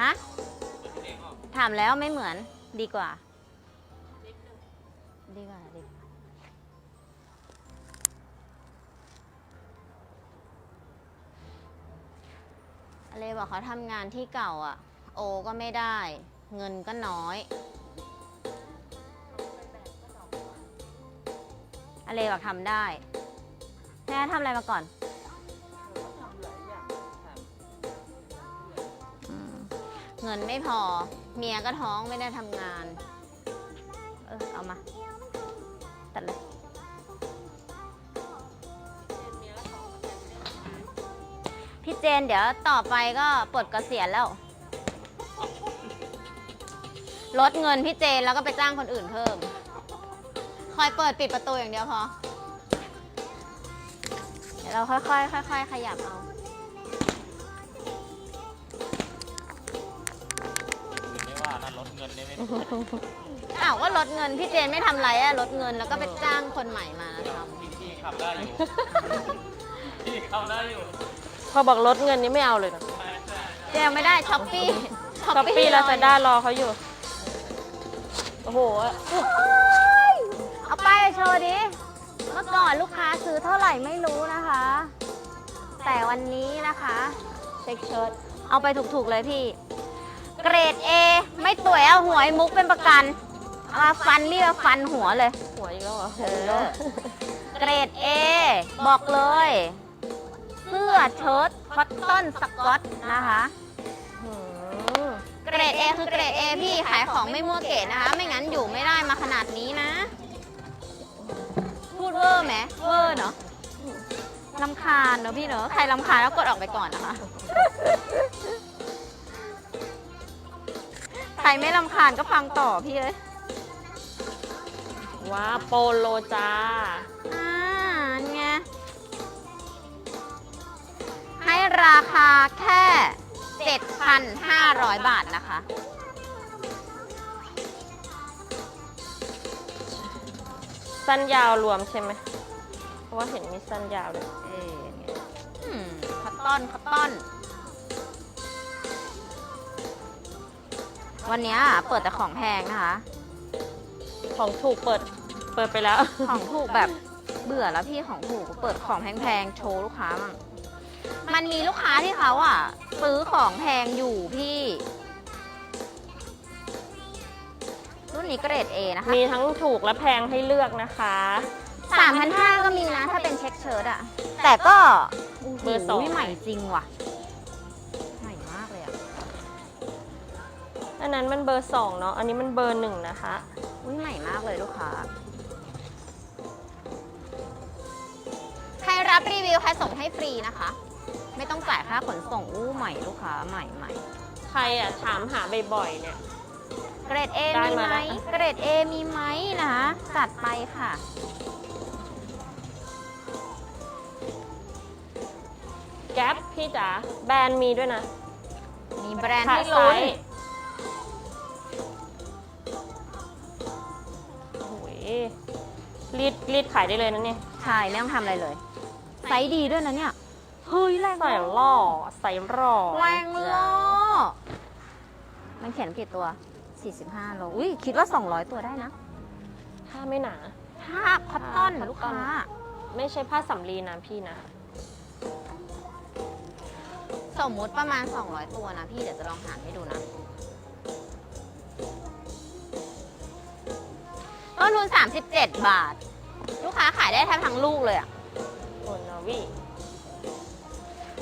ฮะ ถามแล้วไม่เหมือนดีกว่า ดีกว่าดีกว่าอะไรบอกเขาทำงานที่เก่าอะ โอก็ไม่ได้ เงินก็น้อยอะไรบอกทำได้แม่ทำอะไรมาก่อน เงินไม่พอ เมียก็ท้องไม่ได้ทำงาน เออเอามา ตัดเลยพี่เจนเดี๋ยวต่อไปก็ปลดเกษียณแล้ว ลดเงินพี่เจนแล้วก็ไปจ้างคนอื่นเพิ่ม คอยเปิดปิดประตูอย่างเดียวพอ เดี๋ยวเราค่อยๆค่อยๆขยับเอา เงินเนี่ยไม่อ้าวก็ลดเงินพี่เจนไม่ทำไรอะลดเงินแล้วก็ไปจ้างคนใหม่มาทพี่พี่ขับได้อยู่ พี่ขับได้อยู่พอบอกลดเงินนี่ไม่เอาเลยนะใช่ใช่ำเจนไม่ได้ช้อปปี้ช้อปปี้ลาซาด้ารอเขาอยู่ โอ้โห เอาป้ายไปโชว์ดิ เมื่อก่อนลูกค้าซื้อเท่าไหร่ไม่รู้นะคะ แต่วันนี้นะคะเช็คเชิร์ตเอาไปถูกๆเลยพี่ เกรด A ไม่ต่วยเอาหวยมุกเป็นประกันเอามาฟันเรียกฟันหัวเลย หัวอีกแล้วเหรอเออ เกรด A บอกเลย เสื้อเชิ้ตคอตตอนสกอตนะคะ หืมเกรด A คือเกรด A พี่ขายของไม่มั่วเกรดนะคะ ไม่งั้นอยู่ไม่ได้มาขนาดนี้นะ พูดเวอร์ไหมเวอร์เนาะลำคาญเนอะพี่เนอะใครลำคาญแล้วกดออกไปก่อนนะคะ ใครไม่ลำคาญก็ฟังต่อพี่เลยว้าโปโลจ้า อ่าไงให้ราคาแค่ 7,500 บาทนะคะ สั้นยาวรวมใช่ไหม เพราะว่าเห็นมีสั้นยาวเลยเอ๊ะเนี่ยอืมคัตตอนคัตตอน วันเนี้ยเปิดแต่ของแพงนะคะ ของถูกเปิดเปิดไปแล้ว ของถูกแบบเบื่อแล้วพี่ของถูกเปิดของแพงๆโชว์ลูกค้ามั่งมันมีลูกค้าที่เขาอะ ซื้อของแพงอยู่พี่ รุ่นนี้เกรด A นะคะมีทั้งถูกและแพงให้เลือกนะคะ 3,500ก็มีนะถ้าเป็นเช็คเชิ้ตอะแต่ก็เบอร์สองโยใหม่จริงว่ะ นนั้นมันเบอร์สองเนาะ อันนี้มันเบอร์หนึ่งนะคะ อุ้ยใหม่มากเลยลูกค้า ใครรับรีวิวใครส่งให้ฟรีนะคะ ไม่ต้องจ่ายค่าขนส่งอู้ใหม่ลูกค้าใหม่ใหม่ใครอะถามหาบ่อยๆเนี่ย เกรด A ได้มีมาไหม แล้ว เกรด A มีไหมนะคะจัดไปค่ะ แก๊ปพี่จ๋าแบรนด์มีด้วยนะมีแบรนด์ขาให้ยลุ้นโอ้โหย รีดรีดขายได้เลยนะเนี่ย ใช่ไม่ต้องทำอะไรเลย ไซส์ดีด้วยนะเนี่ย เฮ้ยแรงใส่ล่อใส่ร่อแรงล้อมันเขียนกี่ตัว 45โลอุ้ยคิดว่า 200 ตัวได้นะผ้าไม่หนาภาพคอตตอนอ่าลูกค้า ไม่ใช่ผ้าสำลีนะพี่นะ สมมุติประมาณ 200 ตัวนะพี่เดี๋ยวจะลองหารให้ดูนะ ทุน 37 บาท ลูกค้าขายได้แทบทั้งลูกเลยอะโอนนาวิ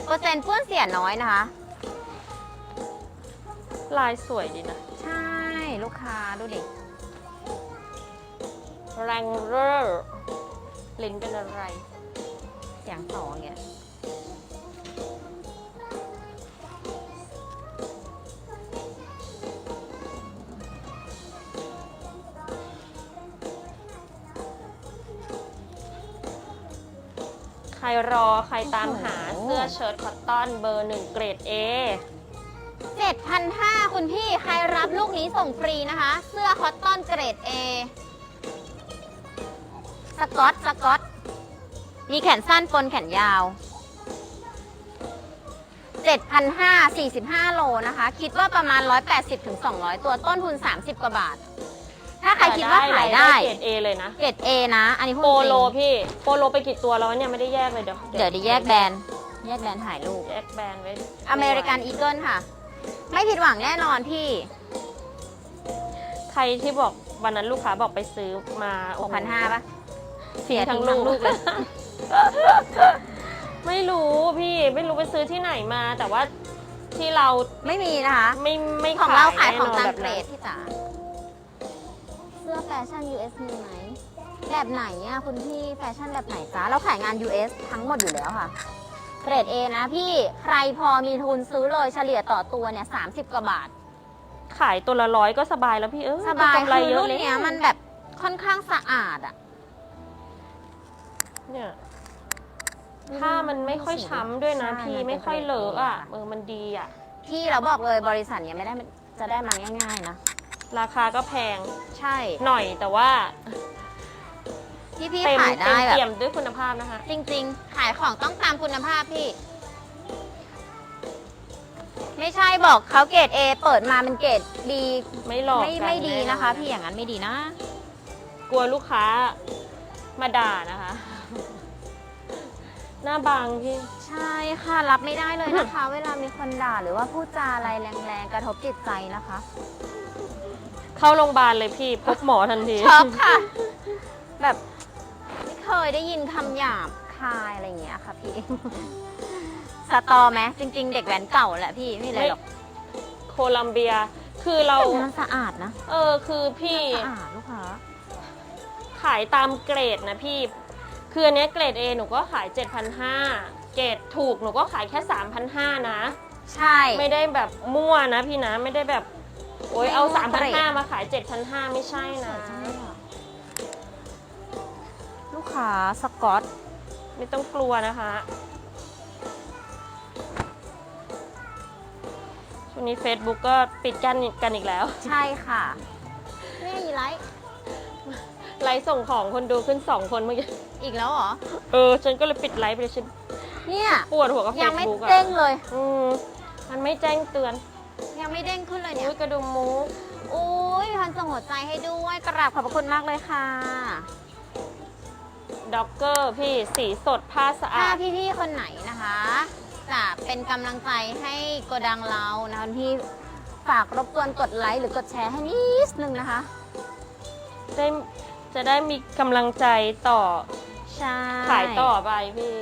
เปอร์เซ็นต์เปื้อนเสียน้อยนะคะ ลายสวยดีนะ ใช่ลูกค้าดูดิแรงเรอร์ลิ้นเป็นอะไร เสียงสองเนี่ย รรอใครตามหาเสื้อเชิ้ตคอตตอนเบอร์หนึ่งเกรด A 7,500คุณพี่ใครรับลูกนี้ส่งฟรีนะคะ เสื้อคอตตอนเกรด A สกอตสกอต มีแขนสั้นปนแขนยาว 7,545 โลนะคะ คิดว่าประมาณ 180ถึง200 ตัวต้นทุน 30 กว่าบาท ถ้าใครคิดว่าขายได้เกรดเอเลยนะเกรด A นะ อันนี้พูดโปจริงโลพี่โปโลไปกี่ตัวแล้วเนี่ยไม่ได้แยกเลยเดี๋ยวเดี๋ยวได้แยกแบรนด์แยกแบรนด์ถ่ายรูปแยกแบรนด์ไว้อเมริกันอีเกิลค่ะ ไม่ผิดหวังแน่นอนพี่ ใครที่บอกวันนั้นลูกค้าบอกไปซื้อมาโอ้โห6,500ปะเสียทั้ทั้งงลูลูกกเลยไม่รู้พี่ไม่รู้ไปซื้อที่ไหนมา แต่ว่าที่เราไม่มีนะคะ ไม่ไม่ของเราขายแน่ของนนตามแบบเกรนั้นดที่จ๋าเสื้อแฟชั่น US มีไหม แบบไหนอะคุณพี่แฟชั่นแบบไหนจ๊ะเราขายงาน US ทั้งหมดอยู่แล้วค่ะเกรด A นะพี่ใครพอมีทุนซื้อเลยเฉลี่ยต่อตัวเนี่ย30กว่าบาทขายขายตัวละร้อยก็สบายแล้วพี่เออสบายกำไรคือเยอะรุ่นเลยเนี้ยมันแบบค่อนข้างสะอาดอะ เนี่ยผ้ามันไม่ค่อยช้ำด้วยนะใช่พี่มันเป็นไม่ค่อยเลอะอะเกรด A เออมันดีอะ พี่เราบอกเลยบริษัทเนี้ยไม่ได้จะได้มาง่ายๆนะ ราคาก็แพงใช่หน่อยแต่ว่าที่พี่เต็มขายเต็มได้แบเปี่ยบมด้วยคุณภาพนะคะ จริงๆ ขายของต้องตามคุณภาพพี่ ไม่ใช่บอกเขาเกรด A เปิดมาเป็นเกรด B ไม่หลอกไม่กันไม่ดีแอนะคะ พี่อย่างนั้นไม่ดีนะ กลัวลูกค้ามาด่านะคะ หน้าบางพี่ ใช่ค่ะรับไม่ได้เลยนะคะ เวลามีคนด่าหรือว่าพูดจาอะไรแรงๆ กระทบจิตใจนะคะ เข้าโรงพยาบาลเลยพี่พบหมอทันที ช็อกค่ะ แบบไม่เคยได้ยินคำหยาบคายอะไรอย่างเงี้ยค่ะพี่ สตอไหมจริง ๆ เด็กแว้นเก่าแหละพี่ไม่เลยหรอกโคลัมเบีย คือเรา แต่มันสะอาดนะเออ คือพี่สะอาดลูกค้าขายตามเกรดนะพี่ คืออันเนี้ยเกรด A หนูก็ขาย 7,500 เกรดถูกหนูก็ขายแค่ 3,500 นะ ใช่ ไม่ได้แบบมั่วนะพี่นะ ไม่ได้แบบ โอ๊ยเอาไม่มั่วเกรด3,500มาขาย7,500ไม่ใช่นะ ลูกค้าสกอต ไม่ต้องกลัวนะคะช่วงนี้ Facebook ก็ปิดกันอีกกันอีกแล้ว ใช่ค่ะนี่อีไลท์ไลฟ์ส่งของคนดูขึ้น2คนเมื่อกี้ อีกแล้วเหรอ เออ ฉันก็เลยปิดไลฟ์ไปเลยฉันเนี่ย ปวดหัวกับยังไม่ Facebook อะเด้งเลย อืมมันไม่แจ้งเตือน ยังไม่เด้งขึ้นเลยเนี่ยอุ้ยกระดุมมุกอุ้ยมีพันส่งหัวใจให้ด้วยกราบขอบพระคุณมากเลยค่ะด็อกเกอร์พี่สีสดผ้าสะถ้าอาด พี่ๆคนไหนนะคะ จะเป็นกำลังใจให้โกดังเรานะคะพี่ฝากรบกวนกดไลค์หรือกดแชร์ให้นิดนึงนะคะ ได้จะได้มีกำลังใจต่อ ใช่ ขายต่อไปพี่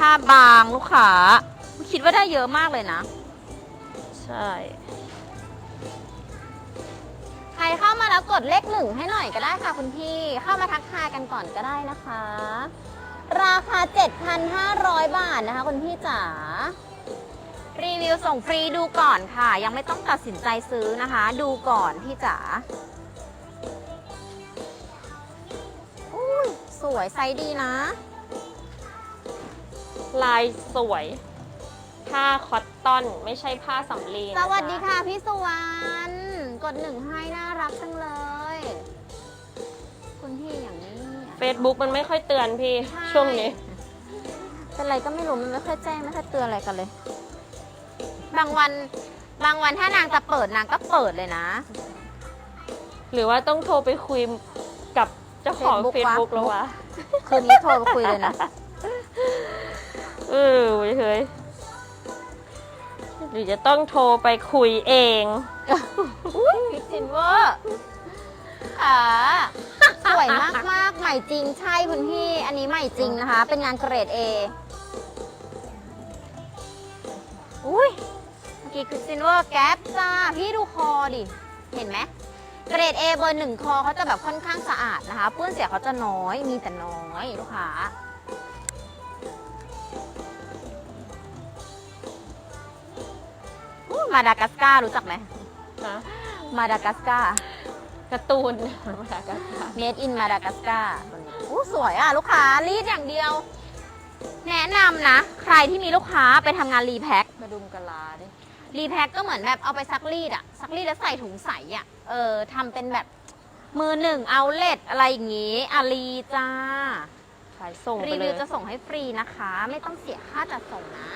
ผ้าบางลูกค้าคิดว่าได้เยอะมากเลยนะ ใช่ ใครเข้ามาแล้วกดเลขหนึ่งให้หน่อยก็ได้ค่ะคุณพี่เข้ามาทักทายกันก่อนก็ได้นะคะ ราคา 7,500 บาทนะคะคุณพี่จ๋ารีวิวส่งฟรีดูก่อนค่ะ ยังไม่ต้องตัดสินใจซื้อนะคะ ดูก่อนพี่จ๋าอุ้ยสวยไซส์ดีนะ ลายสวย ผ้าคอตตอนไม่ใช่ผ้าสำลีนสวัสดีจ๊ค่ะพี่สุวรรณกดหนึ่งให้น่ารักจังเลย คุณพี่อย่างนี้อะ เฟซบุ๊กมันไม่ค่อยเตือนพี่ ใช่ ช่วงนี้ เป็นไรก็ไม่รู้มันไม่ค่อยแจ้งไม่ค่อยเตือนอะไรกันเลย บางวันบางวันถ้านางจะเปิดนางก็เปิดเลยนะ หรือว่าต้องโทรไปคุยกับเจ้าของ Facebook เฟซบุ๊กวะแล้ววะ คืนนี้โทรไปคุยเลยนะ เออเฮ้ยหรือจะต้องโทรไปคุยเองพิกซินเวอร์ค่ะสวยมากมากใหม่จริงใช่คุณพี่ อันนี้ใหม่จริงนะคะ เป็นงานเกรด A อุ้ยเมื่อกี้คริสตินเวอร์แก๊ปจ้า พี่ดูคอดิ เห็นไหมเกรด A เบอร์หนึ่งคอเขาจะแบบค่อนข้างสะอาดนะคะเปื้อนเสียเขาจะน้อยมีแต่น้อยลูกค้า อู้มาดากัสการ์รู้จักไหม นะมาดากัสการ์การ์ตูนมาจากกันเมดอินมาดากัสการ์อู้สวยอะ ลูกค้ารีดอย่างเดียว แนะนำนะ ใครที่มีลูกค้าไปทำงานรีแพ็ค มาดุมกะลาดิ รีแพ็คก็เหมือนแบบเอาไปซักรีดอะซักรีดแล้วใส่ถุงใสอะเออทำเป็นแบบมือหนึ่งเอาเลทอะไรอย่างงี้อาลีจ้า ขายส่งไปรีเลวิวยจะส่งให้ฟรีนะคะ ไม่ต้องเสียค่าจัดส่งนะ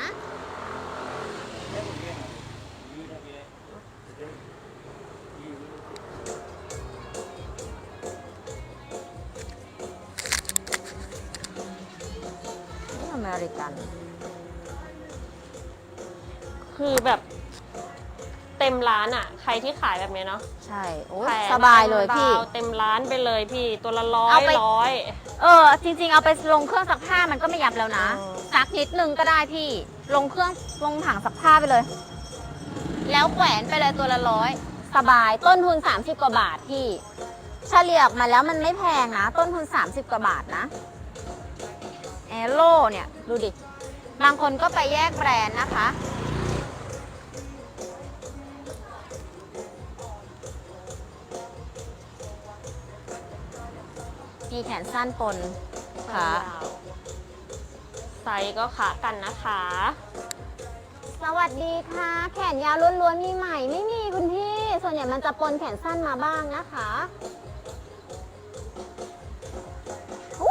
เมริกัน คือแบบเต็มร้านอะ ใครที่ขายแบบเนี้ยเนาะใช่โอ้ยขายสบายเลยพี่ต็มราวเต็มร้านไปเลยพี่ตัวละร้อเอายไป ร้อย เออ จริง ๆ เอาไปลงเครื่องซักผ้ามันก็ไม่ยับแล้วนะเออ ซักนิดนึงก็ได้พี่ ลงเครื่องลงถังซักผ้าไปเลย แล้วแขวนไปเลยตัวละร้อย สบายต้นทุน 30 กว่าบาทพี่ เฉลี่ยออกมาแล้วมันไม่แพงนะ ต้นทุน 30 กว่าบาทนะ แอโร่เนี่ย ดูดิ บางคนก็ไปแยกแบรนด์นะคะ มีแขนสั้นปนขาไซส์ก็ขากันนะคะ สวัสดีค่ะ แขนยาวล้วนๆมีใหม่ ไม่มีคุณพี่ ส่วนใหญ่มันจะปนแขนสั้นมาบ้างนะคะ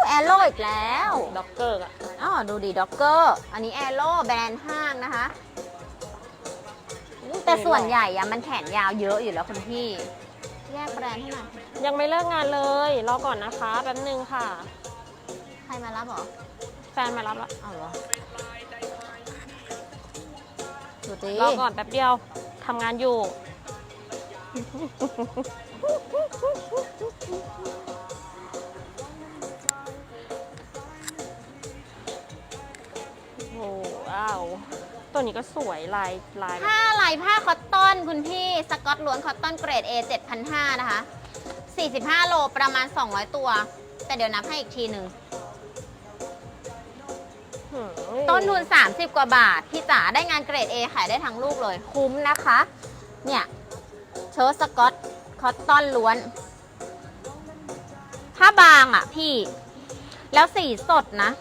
แอโร่อีกแล้วด็อกเกอร์อะอ๋อดูดิด็อกเกอร์ อันนี้แอโร่แบรนด์ห้างนะคะ แต่ส่วนใหญ่อะมันแขนยาวเยอะอยู่แล้วคุณพี่ แยกแบรนด์ให้หน่อยยังไม่เลิกงานเลย รอก่อนนะคะ แป๊บนึงค่ะ ใครมารับเหรอ แฟนมารับแล้วเอาเหรอดูดิรอก่อนแป๊บเดียวทำงานอยู่ ว้าวตัวนี้ก็สวยลายลายผ้าลายผ้าคอตตอนคุณพี่สกอตล้วนคอตตอนเกรด A 7,500นะคะ 45 โลประมาณ 200 ตัว แต่เดี๋ยวนับให้อีกทีหนึ่งหืมต้นทุน 30 กว่าบาท พี่จ๋าได้งานเกรด A ขายได้ทั้งลูกเลย คุ้มนะคะ เนี่ยเชิ้ตสกอตคอตตอนล้วน ผ้าบางอะพี่ แล้วสีสดนะ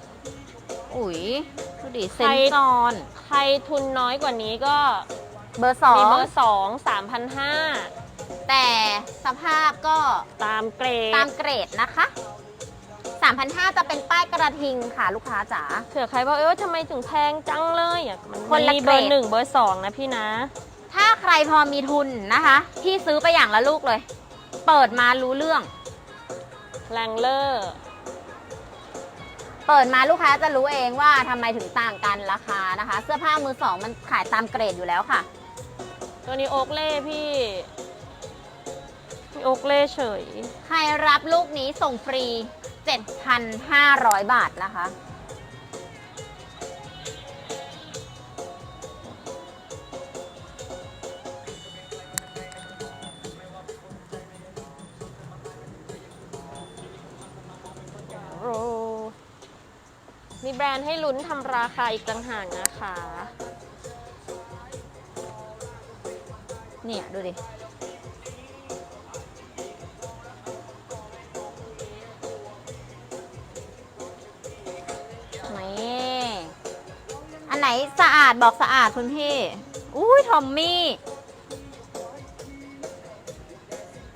อุ๋ย ดูดิเซนซอนใครทุนน้อยกว่านี้ก็เบอร์สอมีงเบอร์สองสามพันห้าแต่สภาพก็ตามเกรดตามเกรดนะคะ3,500จะเป็นป้ายกระทิงค่ะลูกค้าจ๋า เผื่อใครบอกเออทำไมถึงแพงจังเลยอะมันคนละมีเบอเกรร์ด หนึ่งเบอร์สองนะพี่นะ ถ้าใครพอมีทุนนะคะ พี่ซื้อไปอย่างละลูกเลย เปิดมารู้เรื่อง แรงเลอร์ เปิดมาลูกค้าจะรู้เองว่าทำไมถึงต่างกันราคานะคะ เสื้อผ้ามือสองมันขายตามเกรดอยู่แล้วค่ะ ตัวนี้โอ๊กเล่พี่มีโอ๊กเล่เฉย ใครรับลูกนี้ส่งฟรี 7,500 บาทนะคะ นให้ลุ้นทำราคาอีกต่างหากนะคะ เนี่ยดูดิ นี่อันไหนสะอาดบอกสะอาดคุณพี่ อุ้ยทอมมี่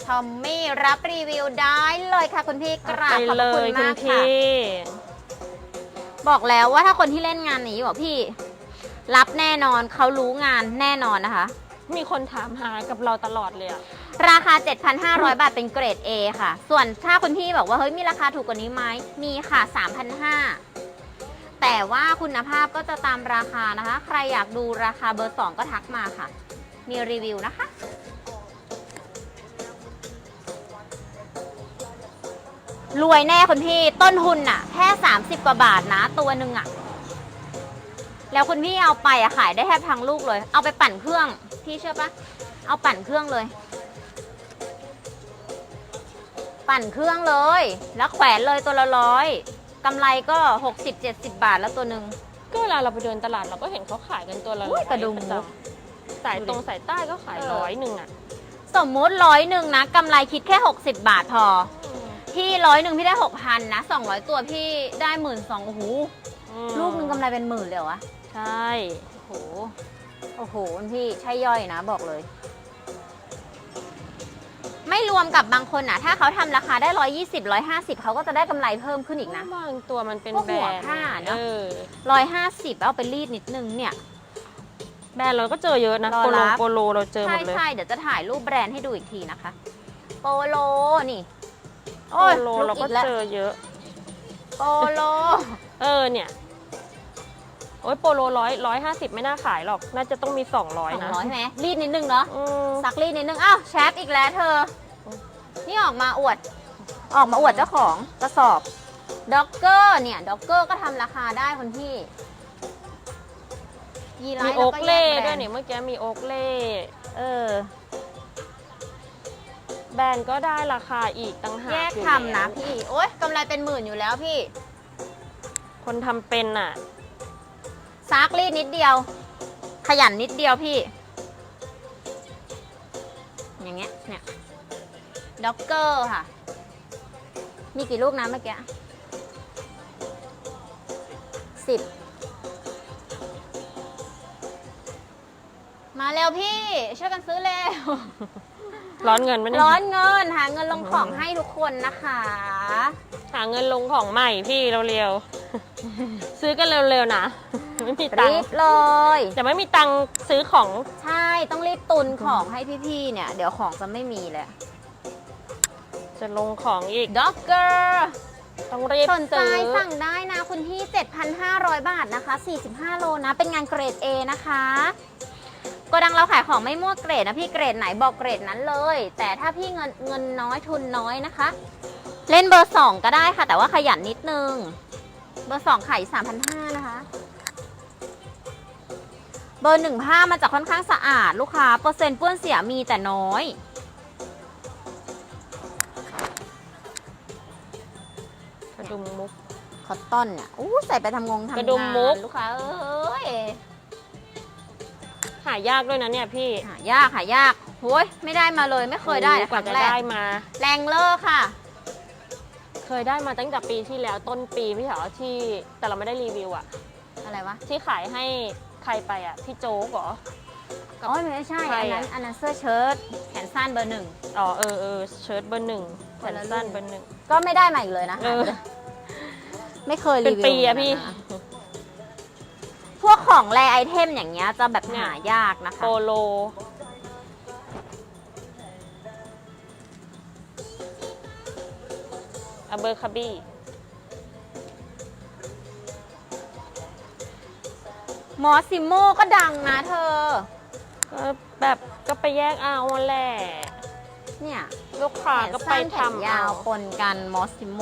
ทอมมี่รับรีวิวได้เลยค่ะคุณพี่กราบขอบพระคุณมากค่ะ บอกแล้วว่าถ้าคนที่เล่นงานนี้บอกพี่ รับแน่นอนเขารู้งานแน่นอนนะคะ มีคนถามหากับเราตลอดเลยอะราคา 7,500 บาทเป็นเกรด A ค่ะ ส่วนถ้าคุณพี่บอกว่าเฮ้ยมีราคาถูกกว่านี้ไหมมีค่ะ 3,500 แต่ว่าคุณภาพก็จะตามราคานะคะ ใครอยากดูราคาเบอร์ 2 ก็ทักมาค่ะ มีรีวิวนะคะ รวยแน่คุณพี่ต้นทุนน่ะ แค่ 30 กว่าบาทนะ ตัวหนึ่งอะแล้วคุณพี่เอาไปอะขายได้แทบทั้งลูกเลย เอาไปปั่นเครื่อง พี่เชื่อปะเอาปั่นเครื่องเลย ปั่นเครื่องเลย แล้วแขวนเลยตัวละร้อยกำไรก็ 60-70 บาทแล้วตัวหนึ่ง ก็เวลาเราไปเดินตลาดเราก็เห็นเขาขายกันตัวละอุ้ร้อยยกระดุมประจำสายตรงสายใต้ก็ขายเออร้อยหนึ่งอะสมมุติร้อยหนึ่งนะกำไรคิดแค่ 60 บาทพอ พี่ร้อยหนึ่งพี่ได้6,000นะ200ตัวพี่ได้หมื่นสองโอ้โหอืมลูกหนึ่งกำไรเป็นหมื่นเลยเหรอวะใช่ โอ้โหโอ้โหคุณพี่ใช่ย่อยนะบอกเลย ไม่รวมกับบางคนอะถ้าเขาทำราคาได้120 150เขาก็จะได้กำไรเพิ่มขึ้นอีกนะ บางตัวมันเป็นพวกแบรหัวนด์ผ้าเนอะ เออ150เอาไปรีดนิดนึงเนี่ย แบรนด์เราก็เจอเยอะนะรอโปโลรับ โปโลเราเจอหมใช่ดเลย ใช่เดี๋ยวจะถ่ายรูปแบรนด์ให้ดูอีกทีนะคะ โปโลนี่ โปโอ้ยโลลุเรากก็อีกแล้วเจอเยอะ โปโล เออเนี่ย โอ้ยโปโลร้อยร้อยห้าสิบไม่น่าขายหรอก น่าจะต้องมีสองร้อยสองนะร้อยใช่ไหมรีดนิดนึงเนาะอืมซักรีดนิดนึงอ้าวแชทอีกแล้วเธอ นี่ออกมาอวด ออกมาอวดเจ้าของกระสอบด็อกเกอร์เนี่ยด็อกเกอร์ก็ทำราคาได้คนที่ยีไลมีท์โอ๊แล้วกก็แยเล่กแบรด้วยนด์เนี่ยเมื่อกี้มีโอ๊กเล่ เออ แบรนด์ก็ได้ราคาอีกต่างหากแยกอยู่ทำนะแล้วพี่ โอ๊ยกำไรเป็นหมื่นอยู่แล้วพี่ คนทำเป็นอะ ซักรีดนิดเดียว ขยันนิดเดียวพี่ อย่างเงี้ยเนี่ยด็อกเกอร์ค่ะ มีกี่ลูกนะเมื่อกี้สิบมาเร็วพี่ ช่วยกันซื้อเร็ว ร้อนเงินไหมเนี่ยร้อนเงินหาเงินลงของให้ทุกคนนะคะ หาเงินลงของใหม่พี่เร็วๆ ซื้อกันเร็วๆนะ ไม่มีตังรีค์บเลย แต่ไม่มีตังค์ซื้อของใช่ต้องรีบตุนของให้พี่ๆเนี่ย เดี๋ยวของจะไม่มีเลยจะลงของอีก ด็อกเกอร์ต้องรีบสนใจซื้อสั่งได้นะคุณพี่ 7,500 บาทนะคะ 45 โลนะ เป็นงานเกรด A นะคะ โกดังเราขายของไม่มั่วเกรดนะพี่เกรดไหนบอกเกรดนั้นเลย แต่ถ้าพี่เงินเงินน้อยทุนน้อยนะคะ เล่นเบอร์2ก็ได้ค่ะ แต่ว่าขยันนิดนึง เบอร์2ขาย3,500นะคะ เบอร์1ผ้ามันจะค่อนข้างสะอาดลูกค้าเปอร์เซ็นต์เปื้อนเสียมีแต่น้อยกระดุมมุกคอตตอนเนี่ยอู้ใส่ไปทำงงทำงานกระดุมมุกลูกค้าเอ้ย หายากด้วยนะเนี่ยพี่หายากหายากโอ้ยไม่ได้มาเลยไม่เคยได้โอ้คกว่ารั้งจะแรกได้มา แรงเลอร์ค่ะ เคยได้มาตั้งแต่ปีที่แล้วต้นปีพี่เหรอที่แต่เราไม่ได้รีวิวอะอะไรวะที่ขายให้ใครไปอะพี่โจ๊กเหรออ๋อไม่ใช่ใครอันอะนั้นอันนั้นเสื้อเชิ้ตแขนสั้นเบอร์หนึ่งอ๋อเออเออเชิ้ตเบอร์หนึ่งแขคนนละสั้นรุ่นเบอร์หนึ่งก็ไม่ได้มาอีกเลยนะเออไม่เคยเป็รีนวิวปีอะเหมืพี่นกันนะพ วกของแรไอเทมอย่างเงี้ยจะแบบเนี่ยหายากนะคะ โปโล อเบอร์คาบี้ มอซิโมก็ดังนะเธอ ก็แบบก็ไปแยกเอาแหละ เนี่ยลูกค้าก็ไปแขนสั้นแขนทำยาวเอาปนกันมอซิโม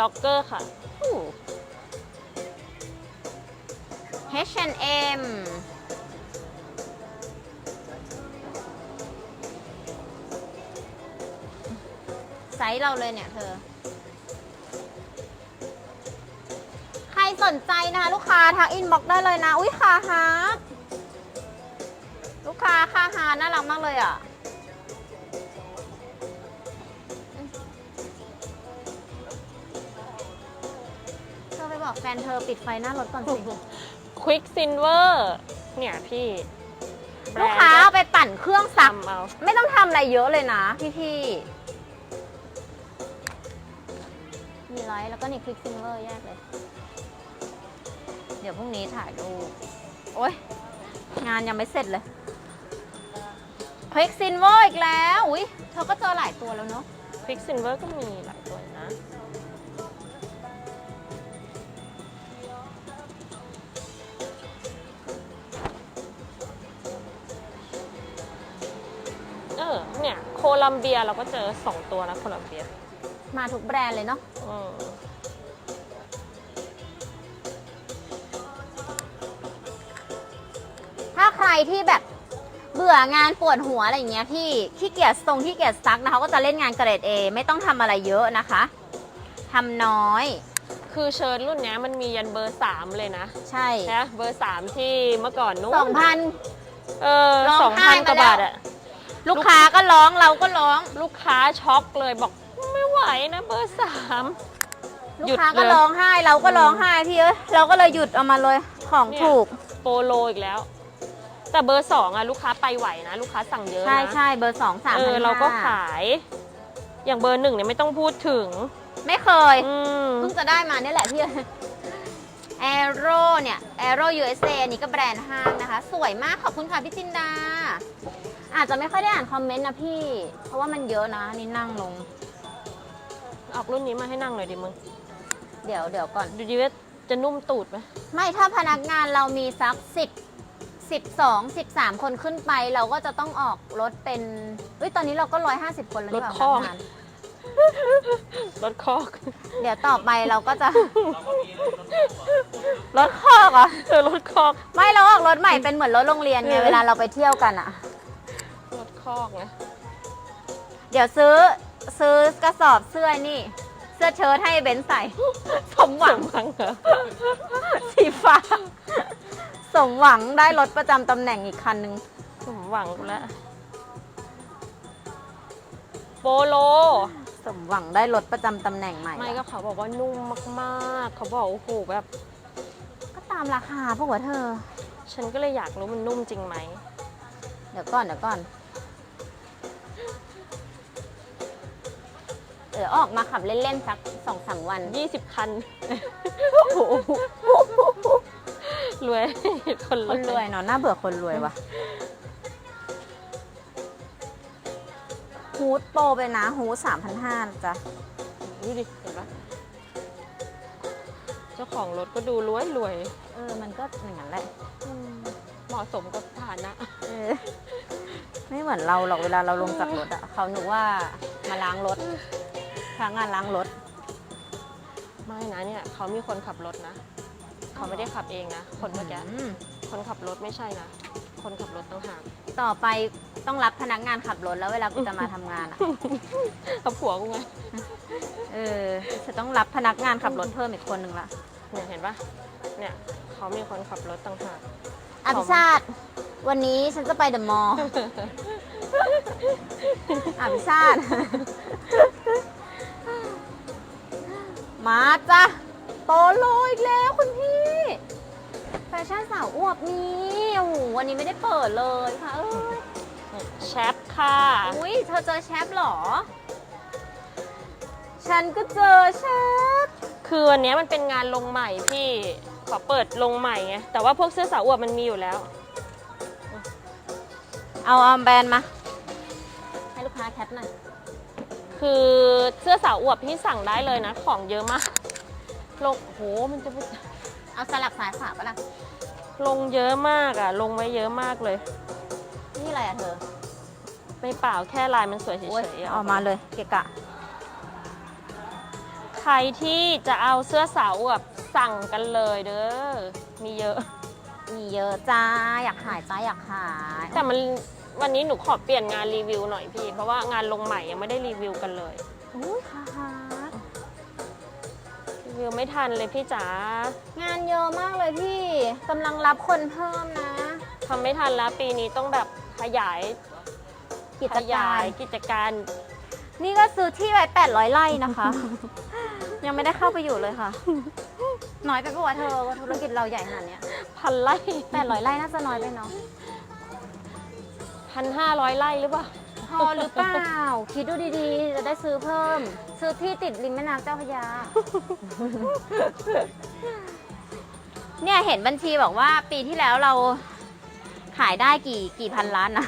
ด็อกเกอร์ค่ะ H&M ไซส์เราเลยเนี่ยเธอ ใครสนใจนะคะลูกค้าทักอินบ็อกได้เลยนะ อุ้ยคาฮาร์ลูกค้าคาฮาร์น่ารักมากเลยอะ บอกแฟนเธอปิดไฟหน้ารถก่อนสิ ควิกซินเวอร์เนี่ยพี่แบรลูกนด์ค้าเอาไปปั่นเครื่องซัก ทำเอาไม่ต้องทำอะไรเยอะเลยนะ พี่พี่ๆมีไลท์แล้วก็นี่คลิกซิงเวอร์แยกเลย เดี๋ยวพรุ่งนี้ถ่ายรูป โอ๊ย งานยังไม่เสร็จเลยคลิกซินเวอร์อีกแล้ว อุ้ยเธอก็เจอหลายตัวแล้วเนาะ ควิกซินเวอร์ก็มีหลาย ตัวนะเออเนี่ยโคลัมเบียเราก็เจอ 2 ตัวนะโคลัมเบียมาทุกแบรนด์เลยเนาะอืมถ้าใครที่แบบเบื่องานปวดหัวอะไรอย่างเงี้ยพี่ขี้เกียจทรงขี้เกียจซักนะคะ ก็จะเล่นงานเกรด A ไม่ต้องทำอะไรเยอะนะคะทำน้อย คือเชิ้ตรุ่นเนี้ยมันมียันเบอร์ 3 เลยนะใช่นะเบอร์ 3 ที่เมื่อก่อนนู้นสองพัน เออร้องสองไห้พันกว่ามาแล้ว บาทอะ ลูกค้าก็ร้องเราก็ร้อง ลูกค้าช็อกเลยบอกไม่ไหวนะเบอร์สามลูกหยุดค้าก็เลยร้องไห้เราก็ร้องไห้พี่เอ้ยเราก็เลยหยุดเอามาเลยของเนี่ยถูกโปโลอีกแล้ว แต่เบอร์สองอะลูกค้าไปไหวนะ ลูกค้าสั่งเยอะนะใช่ใช่เบอร์สองสามเออเราก็ขาย อย่างเบอร์หนึ่งเนี่ยไม่ต้องพูดถึง ไม่เคยอืมเพิ่งจะได้มาเนี่ยแหละพี่แอโรเนี่ยแอโร USA อันนี้ก็แบรนด์ห้างนะคะ สวยมากขอบคุณค่ะพี่จินดา อาจจะไม่ค่อยได้อ่านคอมเมนต์นะพี่ เพราะว่ามันเยอะนะนี่นั่งลง ออกรุ่นนี้มาให้นั่งหน่อยดิมึง เดี๋ยวเดี๋ยวก่อน ดูดิว่าจะนุ่มตูดไหมไม่ถ้าพนักงานเรามีสักสิบสิบสองสิบสามคนขึ้นไปเราก็จะต้องออกรถเป็นเอ้ยตอนนี้เราก็ร้อยห้าสิบคนแล้วรนี่ถหว่าคอก พนักงานรถคอก เดี๋ยวต่อไปเราก็จะเราก็มีรถรถตู้รถคอกเหรอ เออรถคอก ไม่เราออกรถใหม่เป็นเหมือนรถโรงเรียนไงเออ เวลาเราไปเที่ยวกันอะรถ คอกไงเดี๋ยวซื้อซื้อกระสอบเสื้อนี่ เสื้อเชิ้ตให้เบนซ์ใส่ สมหวังสมหวังเหรอสีฟ้า สมหวังได้รถประจำตำแหน่งอีกคันหนึ่งสมหวังกูแล้วโปโล สมหวังได้รถประจำตำแหน่งใหม่ไม่ก็เขาบอกว่านุ่มมากๆ เขาบอกโอ้โหแบบ ก็ตามราคาพวกวะเธอ ฉันก็เลยอยากรู้มันนุ่มจริงไหม เดี๋ยวก่อนเดี๋ยวก่อน เดี๋ยวออกมาขับเล่นๆสักสองสามวัน 20 คันรวย คนคนรวยเนาะน่าเบื่อคนรวยวะฮูดโปรไปนะฮูดสามพันห้าจ้ะดูดิเห็นปะเจ้าของรถก็ดูรวยรวยเออ มันก็อย่างนั้นแหละอืมเหมาะสมกับฐานะเออไม่เหมือนเราหรอกเวลาเราลงจากรถอะเขาหนูว่ามาล้างรถ พนักงานล้างรถ ไม่นะเนี่ยเขามีคนขับรถนะ เขาไม่ได้ขับเองนะ คนเมื่อกี้อืมคนขับรถไม่ใช่นะ คนขับรถต่างหาก ต่อไปต้องรับพนักงานขับรถแล้วเวลากูจะมาทำงานอะเขาผัวกูไงเออจะต้องรับพนักงานขับรถเพิ่มอีกคนหนึ่งละเนี่ยเห็นปะเนี่ยเขามีคนขับรถต่างหาก อภิชาติ วันนี้ฉันจะไปเดอะมอลล์ อภิชาติ มาจ้ะโปโลอีกแล้วคุณพี่ แฟชั่นสาวอวบนี่โอ้โหวันนี้ไม่ได้เปิดเลยค่ะเอ้ยแชทค่ะ อุ้ยเธอเจอแชปเหรอ ฉันก็เจอแชปคือวันเนี้ยมันเป็นงานลงใหม่พี่ขอเปิดลงใหม่ไงแต่ว่าพวกเสื้อสาวอวบมันมีอยู่แล้ว เอาเอาแบรนด์มา ให้ลูกค้าแคปหน่อย คือเสื้อสาวอวบพี่สั่งได้เลยนะ ของเยอะมากลงโหมันจะไปเอาสลับสายฝาปะล่ะลงเยอะมากอะลงไว้เยอะมากเลย นี่อะไรอะเธอ ไม่เปล่าแค่ลายมันสวยเฉโอ้ยยๆเอามาเลยเกะกะ ใครที่จะเอาเสื้อสาวอวบสั่งกันเลยเด้อมีเยอะ มีเยอะจ้าอยากขายจ้าอยากขาย แต่มัน วันนี้หนูขอเปลี่ยนงานรีวิวหน่อยพี่ เพราะว่างานลงใหม่ยังไม่ได้รีวิวกันเลยอุ้ยค่ะค่ะรีวิวไม่ทันเลยพี่จ๋างานเยอะมากเลยพี่กำลังรับคนเพิ่มนะทำไม่ทันแล้วปีนี้ต้องแบบขยายกิขจกายาร ยกิจการ นี่ก็ซื้อที่ไว้800ไร่นะคะ ยังไม่ได้เข้าไปอยู่เลยค่ะ น้อยไปปะวะเธอว่าธุรกิจเราใหญ่ขนาดเนี้ยพันไร่ 800ไร่น่าจะน้อยไปเนาะ พันห้าร้อยไร่หรือเปล่า พอหรือเปล่า คิดดูดีๆ จะได้ซื้อเพิ่ม ซื้อที่ติดริมแม่น้ำเจ้าพระยา เนี่ยเห็นบัญชีบอกว่าปีที่แล้วเราขายได้กี่กี่พันล้านนะ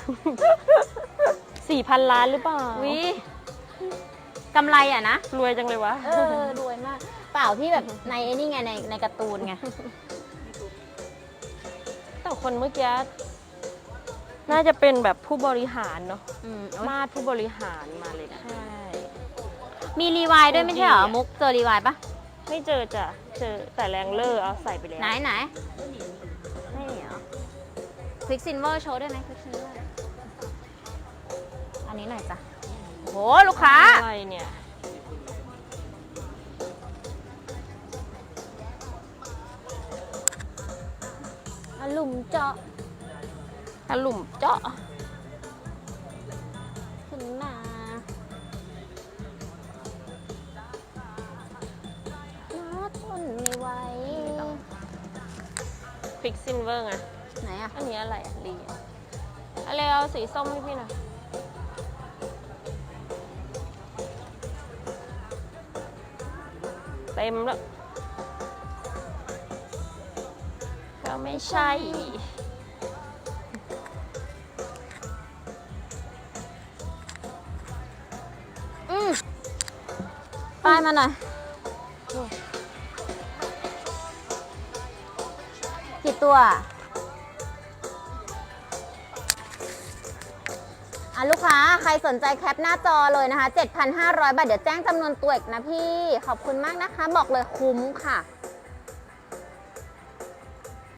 สี่พันล้านหรือเปล่าวิกำไรอะนะ รวยจังเลยวะ เออรวยมาก เปล่าพี่แบบในไอ้นี่ไงในในการ์ตูนไง แต่คนเมื่อกี้ น่าจะเป็นแบบผู้บริหารเนาะอืมมาดผู้บริหารมาเลยนะใช่ มีรีวายด้วยไม่ใช่เหรอดีอะมุกเจอรีวายปะไม่เจอจ้ะเจอแต่แรงเลอร์เอาใส่ไปแล้วไหนไหนไม่มีเหรอควิกซินเวอร์โชว์ได้ไหมควิกซินเวอร์อันนี้หน่อยจ้ะโห ลูกค้า อะไรเนี่ยอลุมเจาะ ตหลุมเจาะ ขึ้นมาน่าทนไม่ไหว ฟิกซินเวอร์ไง ไหนอะอันนี้อะไรอะลีอะอะไรเอาสีส้มให้พี่หน่อยเต็มแล้ว ก็ไม่ใช่ มาหน่อยกี่ตัวอะลูกค้าใครสนใจแคปหน้าจอเลยนะคะ 7,500 บาท เดี๋ยวแจ้งจำนวนตัวอีกนะพี่ ขอบคุณมากนะคะ บอกเลยคุ้มค่ะ